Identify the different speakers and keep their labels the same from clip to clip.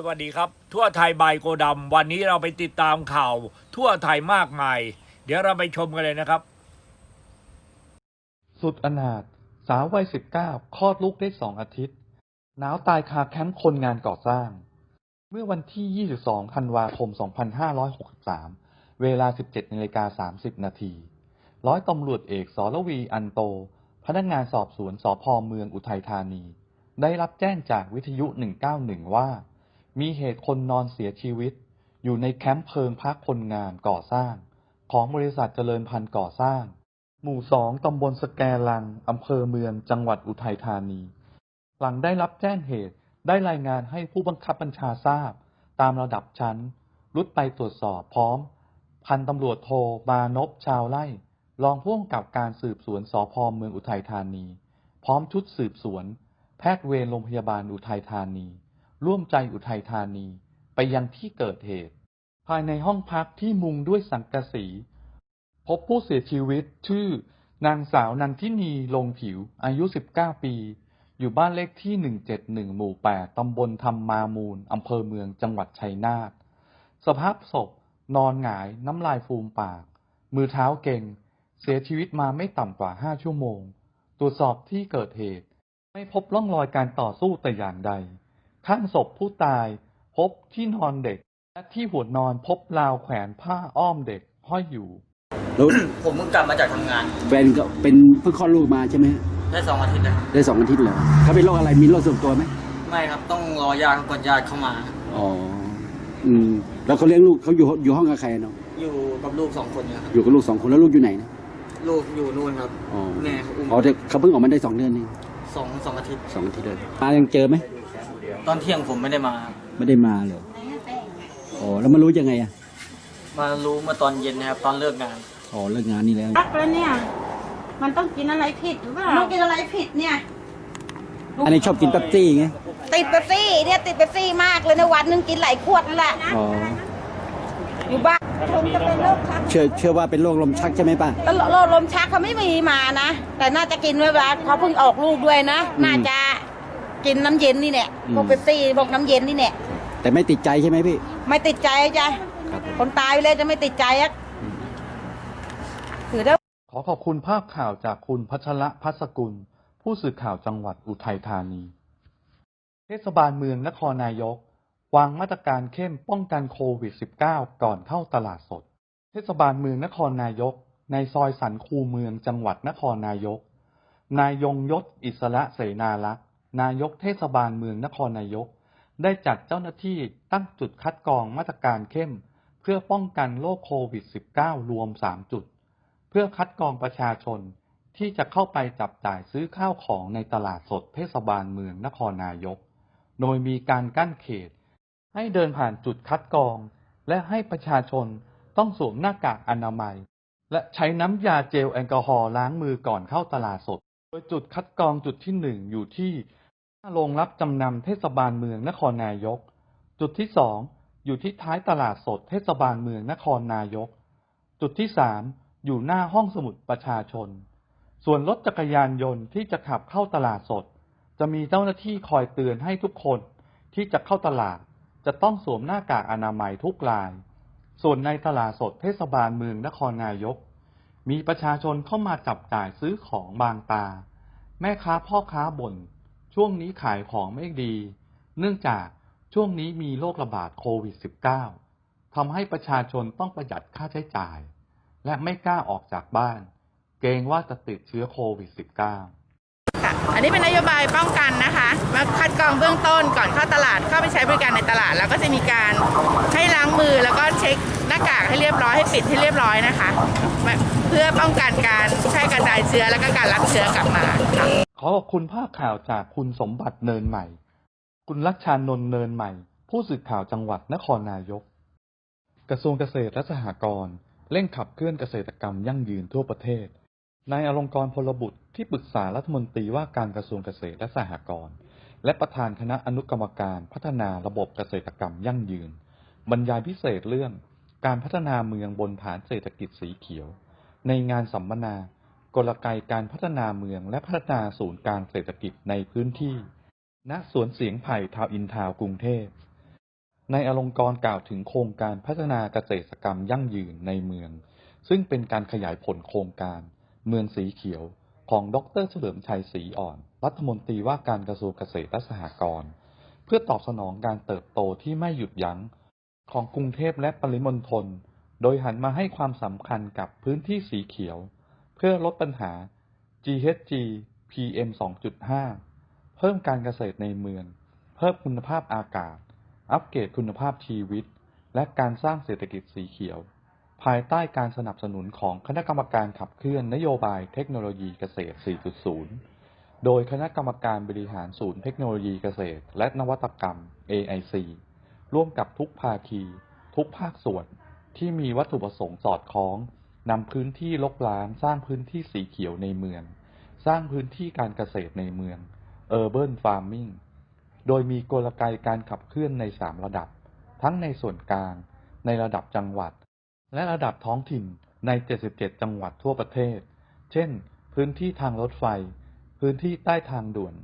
Speaker 1: สวัสดีครับ ทั่วไทยบายโกดำวันนี้เราไปติดตามข่าว ทั่วไทยมากมาย เดี๋ยวเราไปชมกันเลยนะครับ
Speaker 2: สุดอนาถสาววัยสิบเก้าคลอดลูกได้สองอาทิตย์หนาวตายคาแคมป์คนงานก่อสร้าง เมื่อวันที่ 22 ธันวาคม 2563 เวลา 17นาฬิกา30 นาที ร้อยตำรวจเอกสรวีอันโต พนักงานสอบสวนสพเมืองอุทัยธานี ได้รับแจ้งจากวิทยุ 191 ว่า มีเหตุคนนอนเสียชีวิต อยู่ในแคมป์เพลิงพักคนงานก่อสร้าง ของบริษัทเจริญพันธ์ก่อสร้าง หมู่สองตำบลสแกลังอำเภอเมืองจังหวัดอุทัยธานี หลังได้รับแจ้งเหตุได้รายงานให้ผู้บังคับบัญชาทราบ ตามระดับชั้น รุดไปตรวจสอบพร้อม พันตำรวจโทมานพชาวไร่ รองผู้กำกับการสืบสวนสพเมืองอุทัยธานี พร้อมชุดสืบสวน แพทย์เวรโรงพยาบาลอุทัยธานี ร่วมใจอุทัยธานีไปยังที่เกิดเหตุ ภายในห้องพักที่มุงด้วยสังกะสี พบผู้เสียชีวิตชื่อนางสาวนันทินีลงผิว อายุ 19 ปี อยู่บ้านเลขที่ 171 หมู่ 8 ตำบลธรรมมามูล อำเภอเมือง จังหวัดชัยนาท สภาพศพ นอนหงาย น้ำลายฟูมปาก มือเท้าเก่ง เสียชีวิตมาไม่ต่ำกว่า 5 ชั่วโมง ตรวจสอบที่เกิดเหตุ ไม่พบร่องรอยการต่อสู้แต่อย่างใด ข้างศพผู้ตาย พบที่นอนเด็ก และที่หัวนอนพบราวแขวนผ้าอ้อมเด็กห้อยอยู่
Speaker 3: แล้ว
Speaker 4: ผมเพิ่งกลับมาจากทำงาน
Speaker 3: แฟนก็เป็นเพิ่งคลอดลูกมาใช่ไหมฮะ
Speaker 4: ได้สองอาทิตย์แล้วครับ
Speaker 3: ได้สองอาทิตย์แล้วเขาเป็นโรคอะไรมีโรคส่วนตัวไหม
Speaker 4: ไม่ครับต้องรอญาติเขาก่อนญาติเข้ามา
Speaker 3: อ๋ออืมแล้วเขาเลี้ยงลูกเขาอยู่อยู่ห้องกับใครเนาะ
Speaker 4: อยู่กับลูกสองคนเนี่ยครับ
Speaker 3: อยู่กับลูกสองคนแล้วลูกอยู่ไหนนะ
Speaker 4: ลูกอยู่นู่นครับ
Speaker 3: อ๋อ
Speaker 4: แม่เขาอุ้ม
Speaker 3: อ๋อแต่เขาเพิ่งออกมาได้สองเดือนเอง
Speaker 4: สองสองอาทิตย์
Speaker 3: สองอาทิตย์เลยมายังเจอไหม
Speaker 4: ตอนเที่ยงผมไม่ได้มาครับ
Speaker 3: ไม่ได้มาเลยอ๋อแล้วมารู้ยังไงอะ
Speaker 4: มารู้เมื่อตอนเย็นนะครับ ตอนเลิกงาน
Speaker 3: อ๋อเลิกงานนี่แล้ว
Speaker 5: รักแล้วเนี่ย มันต้องกินอะไรผิดหรือเปล่า
Speaker 6: ลูกกินอะไรผิดเนี่ย
Speaker 3: อันนี้ชอบกินเป๊ปซี่ไง
Speaker 6: ติดเป๊ปซี่เนี่ยติดเป๊ปซี่มากเลยในวันหนึงกินหลายขวดนั่นแหละ
Speaker 3: อ๋อ
Speaker 6: อยู่บ้านคงจะเป็นโรคชัก
Speaker 3: เชื่อเชื่อว่าเป็นโรคลมชักใช่ไหมป้า
Speaker 6: แล้วโรคลมชักเขาไม่มีมานะ แต่น่าจะกินเวลาเขาเพิ่งออกลูกด้วยนะ
Speaker 3: อืม
Speaker 6: น่าจะ กินน้ำเย็นนี่เนี่ย
Speaker 3: อืม
Speaker 6: พวกเป๊ปซี่พวกน้ำเย็นนี่เนี่ย
Speaker 3: แต่ไม่ติดใจใช่ไหมพี่
Speaker 6: ไม่ติดใจจ้ะ
Speaker 3: ครับผม
Speaker 6: คนตายไปเลยจะไม่ติดใจอะถือได้
Speaker 2: ขอขอบคุณภาพข่าวจากคุณพัชระพัสกุล ผู้สื่อข่าวจังหวัดอุทัยธานี เทศบาลเมืองนครนายก วางมาตรการเข้มป้องกันโควิด -19 ก่อนเข้าตลาดสด เทศบาลเมืองนครนายก ในซอยสันคูเมืองจังหวัดนครนายก นายยงยศอิสระเสนาลักษณ์ นายกเทศบาลเมืองนครนายก ได้จัดเจ้าหน้าที่ตั้งจุดคัดกรองมาตรการเข้ม เพื่อป้องกันโรคโควิด -19 รวม 3 จุด เพื่อคัดกรองประชาชนที่จะเข้าไปจับจ่ายซื้อข้าวของในตลาดสดเทศบาลเมืองนครนายก โดยมีการกั้นเขต ให้เดินผ่านจุดคัดกรอง และให้ประชาชนต้องสวมหน้ากากอนามัย และใช้น้ำยาเจลแอลกอฮอล์ล้างมือก่อนเข้าตลาดสด โดยจุดคัดกรองจุดที่หนึ่งอยู่ที่ โรงรับจำนำเทศบาลเมืองนครนายก จุดที่สองอยู่ที่ท้ายตลาดสดเทศบาลเมืองนครนายก จุดที่สามอยู่หน้าห้องสมุดประชาชน ส่วนรถจักรยานยนต์ที่จะขับเข้าตลาดสด จะมีเจ้าหน้าที่คอยเตือนให้ทุกคนที่จะเข้าตลาด จะต้องสวมหน้ากากอนามัยทุกราย ส่วนในตลาดสดเทศบาลเมืองนครนายก มีประชาชนเข้ามาจับจ่ายซื้อของบางตา แม่ค้าพ่อค้าบ่น ช่วงนี้ขายของไม่ดี เนื่องจากช่วงนี้มีโรคระบาดโควิด -19 ทำให้ประชาชนต้องประหยัดค่าใช้จ่าย และไม่กล้าออกจากบ้าน เกรงว่าจะติดเชื้อโควิด -19
Speaker 5: ค่ะ อันนี้เป็นนโยบายป้องกันนะคะมาคัดกรองเบื้องต้นก่อนเข้าตลาดเข้าไปใช้บริการในตลาด แล้วก็จะมีการให้ล้างมือแล้วก็เช็คหน้ากากให้เรียบร้อยให้ปิดให้เรียบร้อยนะคะ เพื่อป้องกันการแพร่กระจายเชื้อแล้วก็การรับเชื้อกลับมาค่ะ
Speaker 2: ขอขอบคุณภาพข่าวจากคุณสมบัติเนินใหม่ คุณลักชานนท์เนินใหม่ ผู้สื่อข่าวจังหวัดนครนายก กระทรวงเกษตรและสหกรณ์เร่งขับเคลื่อนเกษตรกรรมยั่งยืนทั่วประเทศ นายอลงกรพลบุตรที่ปรึกษารัฐมนตรีว่าการกระทรวงเกษตรและสหกรณ์และประธานคณะอนุกรรมการพัฒนาระบบเกษตรกรรมยั่งยืน บรรยายพิเศษเรื่อง การพัฒนาเมืองบนฐานเศรษฐกิจสีเขียว ในงานสัมมนา กลไกการพัฒนาเมืองและพัฒนาศูนย์การเศรษฐกิจในพื้นที่ ณ สวนเสียงไผ่ทาวอินทาวกรุงเทพ ในอลงกรกล่าวถึงโครงการพัฒนาเกษตรกรรมยั่งยืนในเมือง ซึ่งเป็นการขยายผลโครงการ เมืองสีเขียวของดรเฉลิมชัยศรีอ่อน รัฐมนตรีว่าการกระทรวงเกษตรและสหกรณ์เพื่อตอบสนองการเติบโตที่ไม่หยุดยั้งของกรุงเทพและปริมณฑล โดยหันมาให้ความสำคัญกับพื้นที่สีเขียว เพื่อลดปัญหา GHG PM 2.5 เพิ่มการเกษตรในเมือง เพิ่มคุณภาพอากาศ อัปเกรดคุณภาพชีวิต และการสร้างเศรษฐกิจสีเขียว ภายใต้การสนับสนุนของคณะกรรมการขับเคลื่อนนโยบายเทคโนโลยีเกษตร 4.0 โดยคณะกรรมการบริหารศูนย์เทคโนโลยีเกษตร และนวัตกรรม AIC ร่วมกับทุกภาคี ทุกภาคส่วนที่มีวัตถุประสงค์สอดคล้อง นำพื้นที่ลกล้างสร้างพื้นที่สีเขียวในเมือง สร้างพื้นที่การเกษตรในเมือง Urban Farming โดยมีกลไกการขับเคลื่อนใน3ระดับ ทั้งในส่วนกลาง ในระดับจังหวัด และระดับท้องถิ่นใน 77 จังหวัดทั่วประเทศ เช่น พื้นที่ทางรถไฟ พื้นที่ใต้ทางด่วน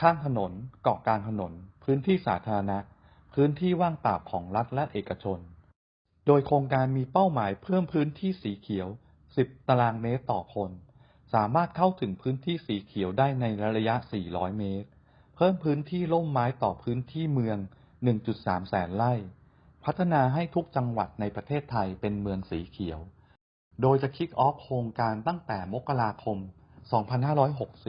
Speaker 2: ข้างถนน เกาะกลางถนน พื้นที่สาธารณะ พื้นที่ว่างเปล่าของรัฐและเอกชน โดยโครงการมีเป้าหมายเพิ่มพื้นที่สีเขียว 10 ตารางเมตรต่อคน สามารถเข้าถึงพื้นที่สีเขียวได้ในระยะ 400 เมตร เพิ่มพื้นที่ร่มไม้ต่อพื้นที่เมือง 1.3 แสนไร่ พัฒนาให้ทุกจังหวัดในประเทศไทยเป็นเมืองสีเขียว โดยจะคิกออฟโครงการตั้งแต่มกราคม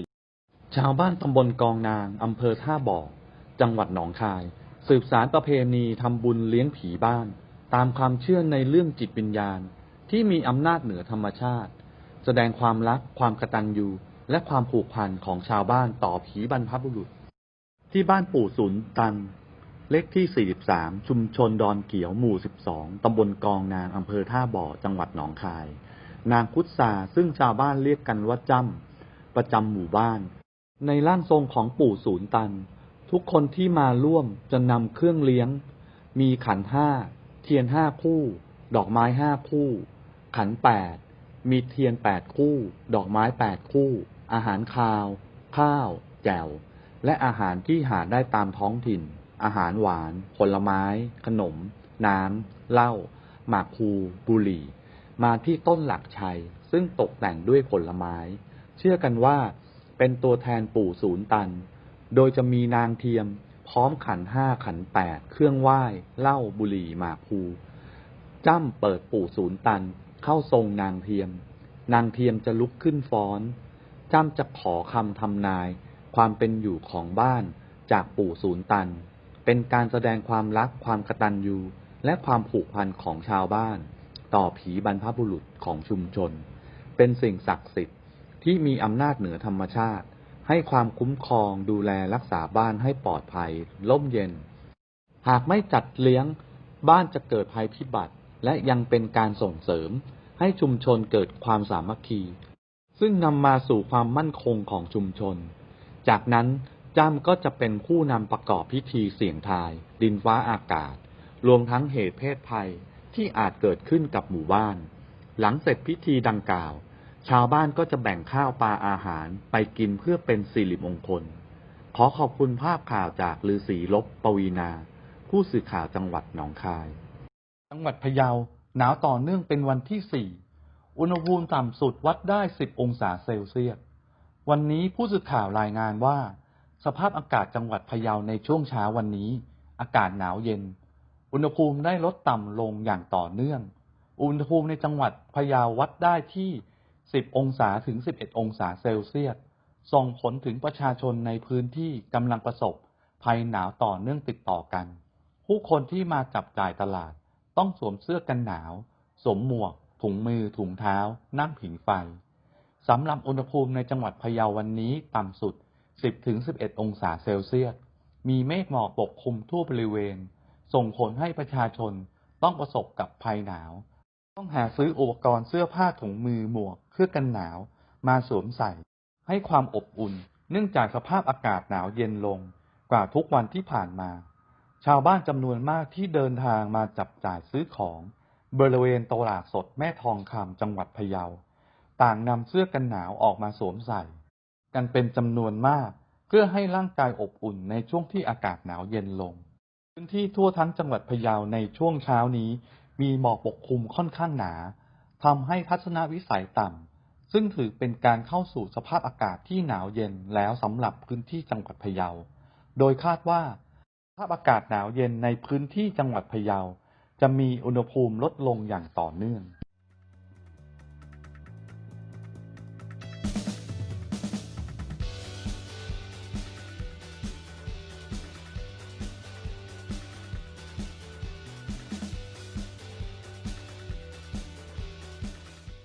Speaker 2: 2564ชาวบ้านตำบลกองนางอำเภอท่าบ่อ จังหวัดหนองคาย สืบสารประเพณีทำบุญเลี้ยงผีบ้าน ตามความเชื่อในเรื่องจิตวิญญาณ ที่มีอำนาจเหนือธรรมชาติ แสดงความรัก ความกตัญญูและความผูกพันของชาวบ้านต่อผีบรรพบุรุษ ที่บ้านปู่ศูนย์ตัน เลขที่ 43 ชุมชนดอนเขียวหมู่ 12 ตำบลกองนางอำเภอท่าบ่อ จังหวัดหนองคาย นางพุทธาซึ่งชาวบ้านเรียกกันว่าจ้ำประจำหมู่บ้าน ในร่างทรงของปู่ศูนย์ตัน ทุกคนที่มาร่วมจะนำเครื่องเลี้ยง มีขันห้า ทียนห้าคู่ ดอกไม้ห้าคู่ ขันแปดมีเทียนแปดคู่ ดอกไม้แปดคู่ อาหารคาว ข้าว แจ่ว และอาหารที่หาได้ตามท้องถิ่น อาหารหวาน ผลไม้ ขนม น้ำ เหล้า หมากพลูบุหรี่ มาที่ต้นหลักชัย ซึ่งตกแต่งด้วยผลไม้ เชื่อกันว่าเป็นตัวแทนปู่ศูนย์ตัน โดยจะมีนางเทียม พร้อมขันห้าขันแปดเครื่องไหว้เหล้าบุหรี่หมากพลูจ้ำเปิดปู่ศูนย์ตัน เข้าทรงนางเทียม นางเทียมจะลุกขึ้นฟ้อน จ้ำจะขอคำทำนาย ความเป็นอยู่ของบ้านจากปู่ศูนย์ตัน เป็นการแสดงความรักความกตัญญูและความผูกพันของชาวบ้าน ต่อผีบรรพบุรุษของชุมชน เป็นสิ่งศักดิ์สิทธิ์ที่มีอำนาจเหนือธรรมชาติ ให้ความคุ้มครองดูแลรักษาบ้านให้ปลอดภัย ร่มเย็น หากไม่จัดเลี้ยงบ้านจะเกิดภัยพิบัติ และยังเป็นการส่งเสริม ให้ชุมชนเกิดความสามัคคี ซึ่งนำมาสู่ความมั่นคงของชุมชน จากนั้นจ้ำก็จะเป็นผู้นำประกอบพิธีเสี่ยงทาย ดินฟ้าอากาศ รวมทั้งเหตุเพศภัยที่อาจเกิดขึ้นกับหมู่บ้าน หลังเสร็จพิธีดังกล่าว ชาวบ้านก็จะแบ่งข้าวปลาอาหารไปกินเพื่อเป็นสิริมงคล ขอขอบคุณภาพข่าวจากลือศีลบปวีนา ผู้สื่อข่าวจังหวัดหนองคาย จังหวัดพะเยาหนาวต่อเนื่องเป็นวันที่4อุณหภูมิต่ำสุดวัดได้ 10 องศาเซลเซียส วันนี้ผู้สื่อข่าวรายงานว่า สภาพอากาศจังหวัดพะเยาในช่วงเช้าวันนี้ อากาศหนาวเย็น อุณหภูมิได้ลดต่ำลงอย่างต่อเนื่อง อุณหภูมิในจังหวัดพะเยาวัดได้ที่ 10 องศาถึง 11 องศาเซลเซียส ส่งผลถึงประชาชนในพื้นที่กำลังประสบ ภัยหนาวต่อเนื่องติดต่อกัน ผู้คนที่มาจับจ่ายตลาด ต้องสวมเสื้อกันหนาว สวมหมวก ถุงมือ ถุงเท้า นั่งผิงไฟ สำหรับอุณหภูมิในจังหวัดพะเยาวันนี้ต่ำสุด 10-11 องศาเซลเซียส มีเมฆหมอกปกคลุมทั่วบริเวณ ส่งผลให้ประชาชนต้องประสบกับภัยหนาว ต้องหาซื้ออุปกรณ์เสื้อผ้าถุงมือหมวก เพื่อกันหนาวมาสวมใส่ ให้ความอบอุ่น เนื่องจากสภาพอากาศหนาวเย็นลงกว่าทุกวันที่ผ่านมา ชาวบ้านจำนวนมากที่เดินทางมาจับจ่ายซื้อของบริเวณตลาดสดแม่ทองคำจังหวัดพะเยา ต่างนำเสื้อกันหนาวออกมาสวมใส่ กันเป็นจำนวนมาก เพื่อให้ร่างกายอบอุ่นในช่วงที่อากาศหนาวเย็นลง พื้นที่ทั่วทั้งจังหวัดพะเยาในช่วงเช้านี้ มีหมอกปกคลุมค่อนข้างหนาทำให้ทัศนวิสัยต่ำ ซึ่งถือเป็นการเข้าสู่สภาพอากาศที่หนาวเย็นแล้วสำหรับพื้นที่จังหวัดพะเยา โดยคาดว่าสภาพอากาศหนาวเย็นในพื้นที่จังหวัดพะเยา จะมีอุณหภูมิลดลงอย่างต่อเนื่อง